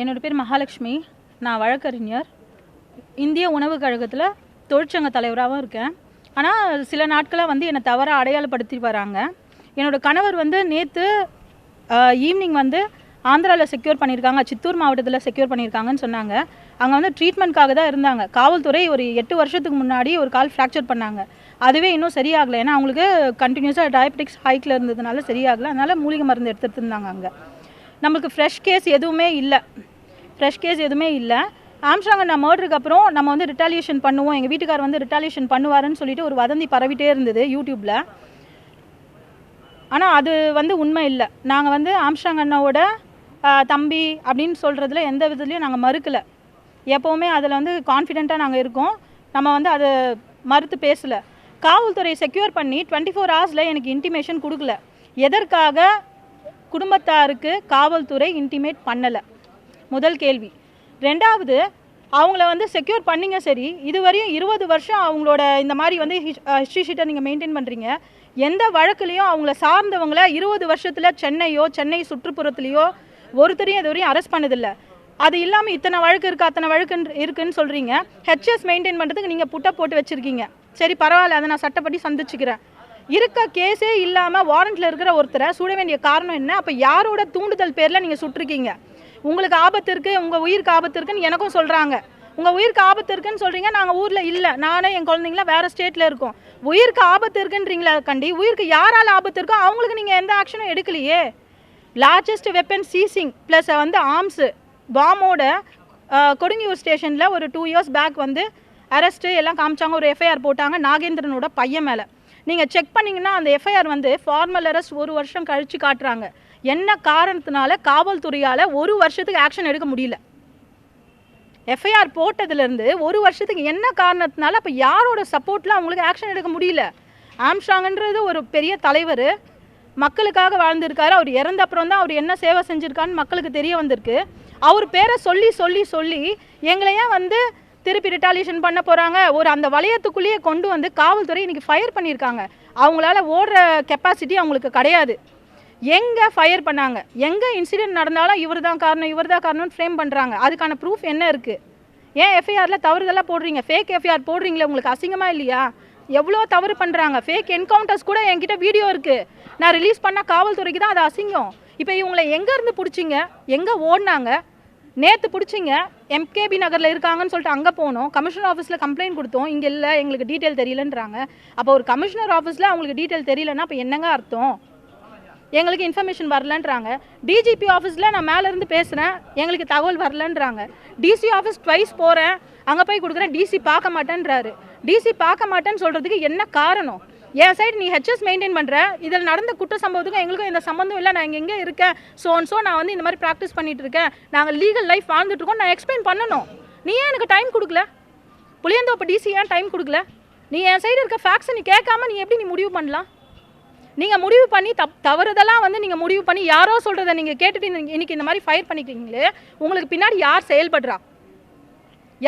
என்னோடய பேர் மகாலட்சுமி. நான் வழக்கறிஞர். இந்திய உணவுக் கழகத்தில் தொழிற்சங்க தலைவராகவும் இருக்கேன். ஆனால் சில நாட்களாக வந்து என்னை தவறாக அடையாளப்படுத்தி வராங்க. என்னோடய கணவர் வந்து நேற்று ஈவினிங் வந்து ஆந்திராவில் செக்யூர் பண்ணியிருக்காங்க சித்தூர் மாவட்டத்தில் செக்யூர் பண்ணியிருக்காங்கன்னு சொன்னாங்க. அங்கே வந்து ட்ரீட்மெண்ட்காக தான் இருந்தாங்க. காவல்துறை ஒரு எட்டு வருஷத்துக்கு முன்னாடி ஒரு கால் ஃப்ராக்சர் பண்ணாங்க. அதுவே இன்னும் சரியாகலை. ஏன்னா அவங்களுக்கு கண்டினியூஸாக டயபெட்டிக்ஸ் ஹைக்கில் இருந்ததுனால சரியாகலை. அதனால் மூலிகை மருந்து எடுத்துகிட்டு இருந்தாங்க அங்கே. நம்மளுக்கு ஃப்ரெஷ் கேஸ் எதுவுமே இல்லை. ஃப்ரெஷ் கேஸ் எதுவுமே இல்லை. ஆம்ஸ்ட்ராங் நான் மர்டருக்கு அப்புறம் நம்ம வந்து ரிட்டாலியேஷன் பண்ணுவோம். எங்கள் வீட்டுக்கார் வந்து ரிட்டாலியேஷன் பண்ணுவாருன்னு சொல்லிட்டு ஒரு வதந்தி பரவிட்டே இருந்தது யூடியூப்பில் ஆனால் அது வந்து உண்மை இல்லை. நாங்கள் வந்து ஆம்ஸ்ட்ராங் அண்ணாவோட தம்பி அப்படின்னு சொல்கிறதுல எந்த விதத்துலையும் நாங்கள் மறுக்கலை. எப்போவுமே அதில் வந்து கான்ஃபிடெண்ட்டாக நாங்கள் இருக்கோம். நம்ம வந்து அதை மறுத்து பேசலை. காவல்துறை செக்யூர் பண்ணி டுவெண்ட்டி ஃபோர் ஹவர்ஸில் எனக்கு இன்டிமேஷன் கொடுக்கல. எதற்காக குடும்பத்தாருக்கு காவல்துறை இன்டிமேட் பண்ணலை. முதல் கேள்வி. ரெண்டாவது அவங்கள வந்து செக்யூர் பண்ணிங்க சரி இதுவரையும் இருபது வருஷம் அவங்களோட இந்த மாதிரி வந்து ஹிஸ்ட்ரி ஷீட்டை நீங்கள் மெயின்டைன் பண்ணுறீங்க எந்த வழக்குலையும் அவங்கள சார்ந்தவங்கள இருபது வருஷத்தில் சென்னையோ சென்னை சுற்றுப்புறத்துலேயோ ஒருத்தரையும் இதுவரையும் அரெஸ்ட் பண்ணதில்லை. அது இல்லாமல் இத்தனை வழக்கு இருக்குது அத்தனை வழக்கு இருக்குன்னு சொல்கிறீங்க ஹெச்எஸ் மெயின்டைன் பண்ணுறதுக்கு நீங்கள் புட்டை போட்டு வச்சுருக்கீங்க. சரி பரவாயில்ல அதை நான் சட்டப்படி சந்திச்சுக்கிறேன். இருக்க கேஸே இல்லாமல் வாரண்ட்டில் இருக்கிற ஒருத்தரை சுட வேண்டிய காரணம் என்ன? அப்போ யாரோட தூண்டுதல் பேரில் நீங்கள் சுட்டிருக்கீங்க? உங்களுக்கு ஆபத்து இருக்குது உங்கள் உயிருக்கு ஆபத்து இருக்குன்னு எனக்கும் சொல்கிறாங்க உங்கள் உயிருக்கு ஆபத்து இருக்குன்னு சொல்கிறீங்க நாங்கள் ஊரில் இல்லை. நானே என் குழந்தைங்களாம் வேறு ஸ்டேட்டில் இருக்கோம். உயிருக்கு ஆபத்து இருக்குன்றீங்களா கண்டி? உயிருக்கு யாரால் ஆபத்து இருக்கோ அவங்களுக்கு நீங்கள் எந்த ஆக்ஷனும் எடுக்கலையே. லார்ஜஸ்ட் வெப்பன் சீசிங் ப்ளஸ் வந்து ஆர்ம்ஸு பாமோட கொடுங்கியூர் ஸ்டேஷனில் ஒரு டூ இயர்ஸ் பேக் வந்து அரெஸ்ட்டு எல்லாம் காமிச்சாங்க ஒரு எஃப்ஐஆர் போட்டாங்க நாகேந்திரனோட பையன் மேலே. நீங்கள் செக் பண்ணிங்கன்னா அந்த எஃப்ஐஆர் வந்து ஃபார்மல் அரெஸ்ட் ஒரு வருஷம் கழித்து காட்டுறாங்க. என்ன காரணத்தினால காவல்துறையால் ஒரு வருஷத்துக்கு ஆக்ஷன் எடுக்க முடியல? எஃப்ஐஆர் போட்டதுலேருந்து ஒரு வருஷத்துக்கு என்ன காரணத்தினால அப்போ யாரோட சப்போர்ட்டில் அவங்களுக்கு ஆக்ஷன் எடுக்க முடியல? ஆம்ஸ்ட்ராங்கன்றது ஒரு பெரிய தலைவர். மக்களுக்காக வாழ்ந்திருக்காரு. அவர் இறந்த அப்புறம் தான் அவர் என்ன சேவை செஞ்சுருக்கான்னு மக்களுக்கு தெரிய வந்திருக்கு. அவர் பேரை சொல்லி சொல்லி சொல்லி எங்களை ஏன் வந்து திருப்பி ரிட்டாலியேஷன் பண்ண போகிறாங்க ஒரு அந்த வளையத்துக்குள்ளேயே கொண்டு வந்து காவல்துறை இன்னைக்கு ஃபயர் பண்ணியிருக்காங்க. அவங்களால ஓடுற கெப்பாசிட்டி அவங்களுக்கு கிடையாது. எங்கே ஃபயர் பண்ணாங்க? எங்கே இன்சிடென்ட் நடந்தாலும் இவர் தான் காரணம் இவர் தான் காரணம்னு ஃப்ரேம் பண்ணுறாங்க அதுக்கான ப்ரூஃப் என்ன இருக்குது ஏன் எஃப்ஐஆரில் தவறுதெல்லாம் போடுறீங்க? ஃபேக் எஃப்ஐஆர் போடுறீங்களே உங்களுக்கு அசிங்கமாக இல்லையா? எவ்வளோ தவறு பண்ணுறாங்க ஃபேக் என்கவுண்டர்ஸ் கூட என்கிட்ட வீடியோ இருக்குது நான் ரிலீஸ் பண்ண காவல்துறைக்கு தான் அது அசிங்கம். இப்போ இவங்களை எங்கேருந்து பிடிச்சிங்க? எங்கே ஓடினாங்க? நேற்று பிடிச்சிங்க. எம்கேபி நகரில் இருக்காங்கன்னு சொல்லிட்டு அங்கே போனோம். கமிஷனர் ஆஃபீஸில் கம்ப்ளைண்ட் கொடுத்தோம். இங்கே இல்லை எங்களுக்கு டீட்டெயில் தெரியலன்றாங்க. அப்போ ஒரு கமிஷனர் ஆஃபீஸில் அவங்களுக்கு டீட்டெயில் தெரியலன்னா அப்போ என்னங்க அர்த்தம்? எங்களுக்கு இன்ஃபர்மேஷன் வரலன்றாங்க. டிஜிபி ஆஃபீஸில் நான் மேலேருந்து பேசுகிறேன் எங்களுக்கு தகவல் வரலன்றாங்க. டிசி ஆஃபீஸ் ட்வைஸ் போகிறேன் அங்கே போய் கொடுக்குறேன். டிசி பார்க்க மாட்டேன்றாரு. டிசி பார்க்க மாட்டேன்னு சொல்கிறதுக்கு என்ன காரணம்? என் சைடு நீ ஹெச்எஸ் மெயின்டைன் பண்ணுற இதில் நடந்த குற்ற சம்பவத்துக்கும் எங்களுக்கும் எந்த சம்மந்தம் இல்லை. நான் இங்கே எங்கே இருக்கேன்? ஸோ ஸோ நான் வந்து இந்த மாதிரி ப்ராக்டிஸ் பண்ணிட்டு இருக்கேன். நாங்கள் லீகல் லைஃப் வாழ்ந்துட்டுருக்கோம் நான் எக்ஸ்பிளைன் பண்ணணும். நீ ஏன் எனக்கு டைம் கொடுக்கல? புளியந்தோப்பு டிசி ஏன் டைம் கொடுக்கல? நீ என் சைடு இருக்க ஃபேக்ஸை நீ கேட்காம நீ எப்படி நீ முடிவு பண்ணலாம்? நீங்கள் முடிவு பண்ணி தப் தவறுதெல்லாம் வந்து நீங்கள் முடிவு பண்ணி யாரோ சொல்கிறத நீங்கள் கேட்டுட்டு இன்றைக்கி இன்னைக்கு இந்த மாதிரி ஃபயர் பண்ணிக்கிறீங்களே உங்களுக்கு பின்னாடி யார் செயல்படுறா?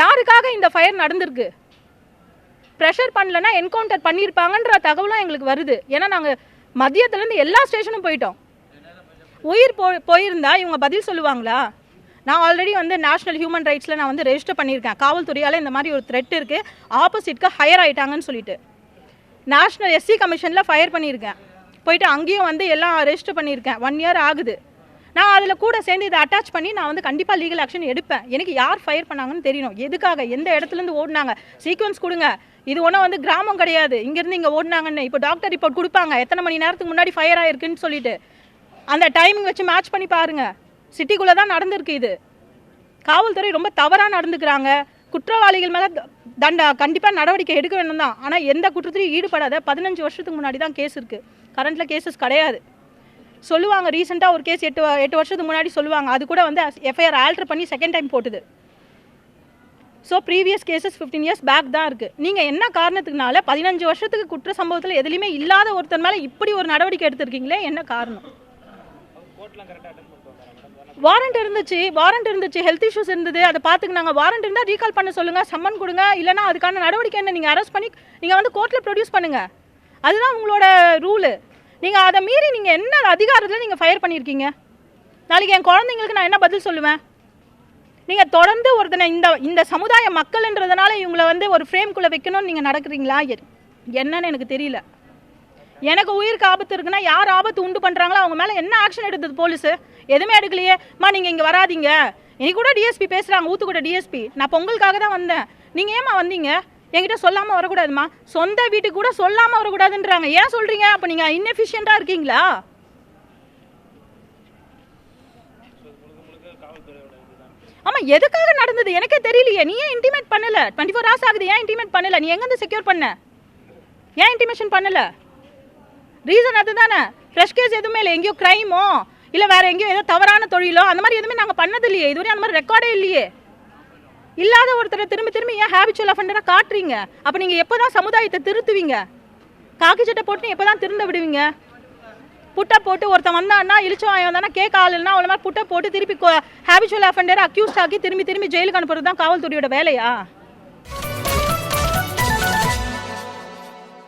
யாருக்காக இந்த ஃபயர் நடந்திருக்கு? ப்ரெஷர் பண்ணலன்னா என்கவுண்டர் பண்ணியிருப்பாங்கன்ற தகவலும் எங்களுக்கு வருது. ஏன்னா நாங்கள் மதியத்துலேருந்து எல்லா ஸ்டேஷனும் போயிட்டோம். உயிர் போ போயிருந்தா இவங்க பதில் சொல்லுவாங்களா? நான் ஆல்ரெடி வந்து நேஷனல் ஹியூமன் ரைட்ஸில் நான் வந்து ரெஜிஸ்டர் பண்ணியிருக்கேன். காவல்துறையால் இந்த மாதிரி ஒரு த்ரெட் இருக்குது ஆப்போசிட்க்கு ஹையர் ஆகிட்டாங்கன்னு சொல்லிட்டு. நேஷ்னல் எஸ்சி கமிஷனில் ஃபயர் பண்ணியிருக்கேன். போயிட்டு அங்கேயும் வந்து எல்லாம் ரெஜிஸ்டர் பண்ணியிருக்கேன். ஒன் இயர் ஆகுது. நான் அதில் கூட சேர்ந்து இதை அட்டாச் பண்ணி நான் வந்து கண்டிப்பாக லீகல் ஆக்ஷன் எடுப்பேன். எனக்கு யார் ஃபயர் பண்ணாங்கன்னு தெரியணும். எதுக்காக? எந்த இடத்துலேருந்து ஓடினாங்க? சீக்வன்ஸ் கொடுங்க. இது ஒன்றும் வந்து கிராமம் கிடையாது. இங்கேருந்து இங்கே ஓடினாங்கன்னு. இப்போ டாக்டர் ரிப்போர்ட் கொடுப்பாங்க. எத்தனை மணி நேரத்துக்கு முன்னாடி ஃபயர் ஆயிருக்குன்னு சொல்லிட்டு. அந்த டைமிங் வச்சு மேட்ச் பண்ணி பாருங்கள் சிட்டிக்குள்ளே தான் நடந்திருக்கு இது. காவல்துறை ரொம்ப தவறாக நடந்துக்கிறாங்க. குற்றவாளிகள் மேலே தண்டா கண்டிப்பாக நடவடிக்கை எடுக்க வேணும் தான் ஆனால் எந்த குற்றத்திலையும் ஈடுபடாத பதினஞ்சு வருஷத்துக்கு முன்னாடி தான் கேஸ் இருக்குது கரண்ட்டில் கேசஸ் கிடையாது. சொல்லுவாங்க ரீசெண்டாக ஒரு கேஸ் எட்டு எட்டு வருஷத்துக்கு முன்னாடி சொல்லுவாங்க. அது கூட வந்து எஃப்ஐஆர் ஆல்ட்ரு பண்ணி செகண்ட் டைம் போட்டுது. So previous cases fifteen years back தான் இருக்குது நீங்கள் என்ன காரணத்துக்குனால பதினஞ்சு வருஷத்துக்கு குற்ற சம்பவத்தில் எதுலேயுமே இல்லாத ஒருத்தர் மேலே இப்படி ஒரு நடவடிக்கை எடுத்திருக்கீங்களே என்ன காரணம்? வாரண்ட் இருந்துச்சு வாரண்ட் இருந்துச்சு ஹெல்த் இஷ்யூஸ் இருந்தது. அதை பார்த்துக்கினாங்க. வாரண்ட் இருந்தால் ரீகால் பண்ண சொல்லுங்கள் சம்மன் கொடுங்க. இல்லைனா அதுக்கான நடவடிக்கை என்ன? நீங்கள் அரெஸ்ட் பண்ணி நீங்கள் வந்து கோர்ட்டில் ப்ரொடியூஸ் பண்ணுங்கள் அதுதான் உங்களோட ரூலு நீங்கள் அதை மீறி நீங்கள் என்ன அதிகாரத்தில் நீங்கள் ஃபயர் பண்ணியிருக்கீங்க நாளைக்கு என் குழந்தைங்களுக்கு நான் என்ன பதில் சொல்லுவேன்? நீங்கள் தொடர்ந்து ஒருத்தனை இந்த இந்த சமுதாய மக்கள்ன்றதுனால இவங்களை வந்து ஒரு ஃப்ரேம்குள்ளே வைக்கணும்னு நீங்கள் நடக்கிறீங்களா? என்னன்னு எனக்கு தெரியல. எனக்கு உயிருக்கு ஆபத்து இருக்குன்னா யார் ஆபத்து உண்டு பண்ணுறாங்களோ அவங்க மேலே என்ன ஆக்ஷன் எடுத்தது போலீஸு எதுவுமே எடுக்கலையேம்மா நீங்கள் இங்கே வராதீங்க. இன்னைக்கு கூட டிஎஸ்பி பேசுகிறாங்க ஊத்துக்கூட டிஎஸ்பி நான் பொங்கலுக்காக தான் வந்தேன். நீங்கள் ஏம்மா வந்தீங்க? என்கிட்ட சொல்லாமல் வரக்கூடாதுமா சொந்த வீட்டுக்கு கூட சொல்லாமல் வரக்கூடாதுன்றாங்க. ஏன் சொல்கிறீங்க அப்போ நீங்கள் இன்எஃபிஷியண்ட்டாக இருக்கீங்களா? ஆமாம் எதுக்காக நடந்தது? எனக்கே தெரியலையே. நீ ஏன் இன்டிமேட் பண்ணல? டுவெண்ட்டி ஃபோர் ஹவர்ஸ் ஆகுது. ஏன் இன்டிமேட் பண்ணல? நீ எங்கேருந்து செக்யூர் பண்ண? ஏன் இன்டிமேஷன் பண்ணல? ரீசன் அதுதானே. ஃப்ரெஷ் கேஸ் எதுவுமே இல்லை. எங்கேயோ க்ரைமோ இல்லை வேறு எங்கேயோ ஏதோ தவறான தொழிலோ? அந்த மாதிரி எதுவுமே நாங்கள் பண்ணது இல்லையே இதுவரை அந்த மாதிரி ரெக்கார்டே இல்லையே. இல்லாத ஒருத்தரை திரும்பி திரும்பி ஏன் ஹேபிச்சுவல் அஃபண்டராக காட்டுறீங்க? அப்போ நீங்கள் எப்போ தான் சமுதாயத்தை திருத்துவீங்க? காக்கி சட்டை போட்டு எப்போ தான் திருந்த விடுவீங்க? புட்டை போட்டு ஒருத்தன் வந்தான்னா இழிச்சு வாங்கி வந்தானா கேட்க ஆள் இல்லைனா அவ்வளோ மாதிரி புட்டை போட்டு திருப்பி ஹேபிச்சுவல் அஃபண்டரை அக்யூஸ்ட் ஆக்கி திரும்பி திரும்பி ஜெயிலுக்கு அனுப்புறது தான் காவல்துறையோட வேலையா?